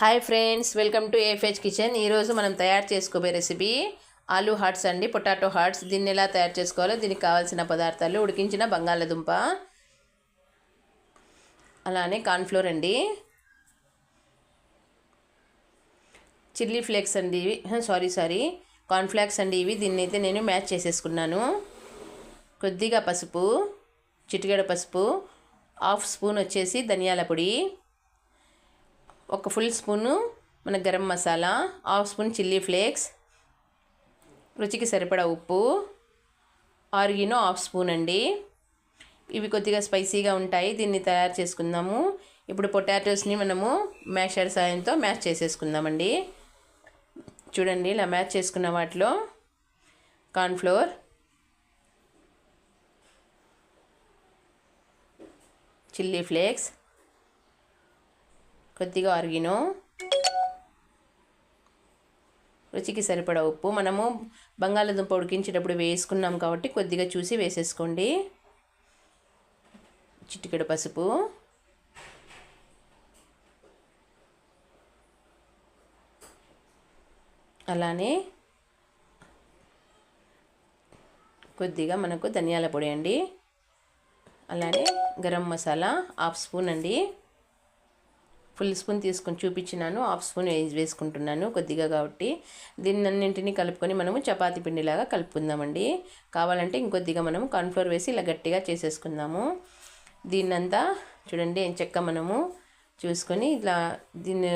Hi friends welcome to AFH kitchen ఈరోజు మనం తయారు చేసుకోబోయే రెసిపీ ఆలూ హార్ట్స్ అండి పొటాటో హార్ట్స్. దీన్ని ఎలా తయారు చేసుకోవాలో దీనికి కావాల్సిన పదార్థాలు ఉడికించిన బంగాళదుంప అలానే కార్న్ఫ్లోర్ అండి చిల్లీ ఫ్లేక్స్ అండి ఇవి. సారీ సారీ కార్న్ఫ్లాక్స్ అండి ఇవి. దీన్ని అయితే నేను మ్యాచ్ చేసేసుకున్నాను. కొద్దిగా పసుపు చిటికెడ పసుపు హాఫ్ స్పూన్ వచ్చేసి ధనియాల పొడి ఒక ఫుల్ స్పూను మన garam masala half spoon chilli flakes రుచికి సరిపడా ఉప్పు ఆరిగినో హాఫ్ స్పూన్ అండి. ఇవి కొద్దిగా స్పైసీగా ఉంటాయి దీన్ని తయారు చేసుకుందాము. ఇప్పుడు పొటాటోస్ని మనము మ్యాషర్ సాయంతో మ్యాష్ చేసేసుకుందామండి. చూడండి ఇలా మ్యాచ్ చేసుకున్న వాటిలో కార్న్ఫ్లోర్ చిల్లీ ఫ్లేక్స్ కొద్దిగా ఆరిగినో రుచికి సరిపడా ఉప్పు. మనము బంగాళాదుంప ఉడికించేటప్పుడు వేసుకున్నాం కాబట్టి కొద్దిగా చూసి వేసేసుకోండి. చిటికెడు పసుపు. అలానే కొద్దిగా మనకు ధనియాల పొడి అండి. అలానే గరం మసాలా హాఫ్ స్పూన్ అండి. ఫుల్ స్పూన్ తీసుకొని చూపించినాను. హాఫ్ స్పూన్ వేసి వేసుకుంటున్నాను కొద్దిగా కాబట్టి. దీన్నన్నింటినీ కలుపుకొని మనము చపాతీ పిండిలాగా కలుపుకుందామండి. కావాలంటే ఇంకొద్దిగా మనము కార్న్ఫ్లోర్ వేసి ఇలా గట్టిగా చేసేసుకుందాము. దీన్నంతా చూడండి చెక్క మనము చూసుకొని ఇట్లా దీన్ని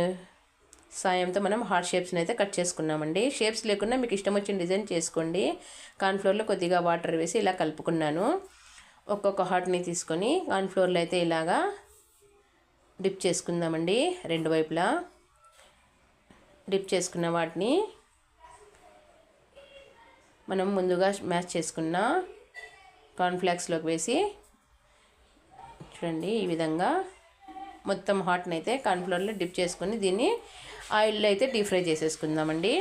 సాయంతో మనం హార్ట్ షేప్స్ని అయితే కట్ చేసుకున్నామండి. షేప్స్ లేకుండా మీకు ఇష్టం వచ్చిన డిజైన్ చేసుకోండి. కార్న్ఫ్లోర్లో కొద్దిగా వాటర్ వేసి ఇలా కలుపుకున్నాను. ఒక్కొక్క హార్ట్ని తీసుకొని కార్న్ఫ్లోర్లో అయితే ఇలాగా డిప్ చేసుకుందామండి రెండు వైపులా. డిప్ చేసుకున్న వాటిని మనం ముందుగా మ్యాచ్ చేసుకున్న కార్న్ఫ్లాక్స్లోకి వేసి చూడండి ఈ విధంగా మొత్తం హాట్ని అయితే కార్న్ఫ్లోర్లో డిప్ చేసుకుని దీన్ని ఆయిల్లో అయితే డీప్ ఫ్రై చేసేసుకుందామండి.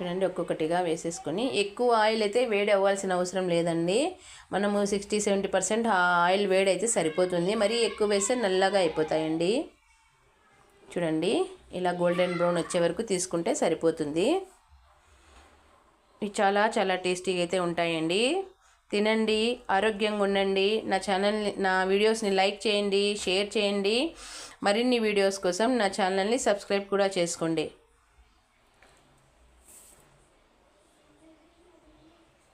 చూడండి ఒక్కొక్కటిగా వేసేసుకొని ఎక్కువ ఆయిల్ అయితే వేడి అవ్వాల్సిన అవసరం లేదండి. మనము సిక్స్టీ సెవెంటీ పర్సెంట్ ఆయిల్ వేడి అయితే సరిపోతుంది. మరీ ఎక్కువ వేస్తే నల్లగా అయిపోతాయండి. చూడండి ఇలా గోల్డెన్ బ్రౌన్ వచ్చే వరకు తీసుకుంటే సరిపోతుంది. ఇవి చాలా చాలా టేస్టీగా అయితే ఉంటాయండి. తినండి ఆరోగ్యంగా ఉండండి. నా ఛానల్ని నా వీడియోస్ని లైక్ చేయండి షేర్ చేయండి. మరిన్ని వీడియోస్ కోసం నా ఛానల్ని సబ్స్క్రైబ్ కూడా చేసుకోండి.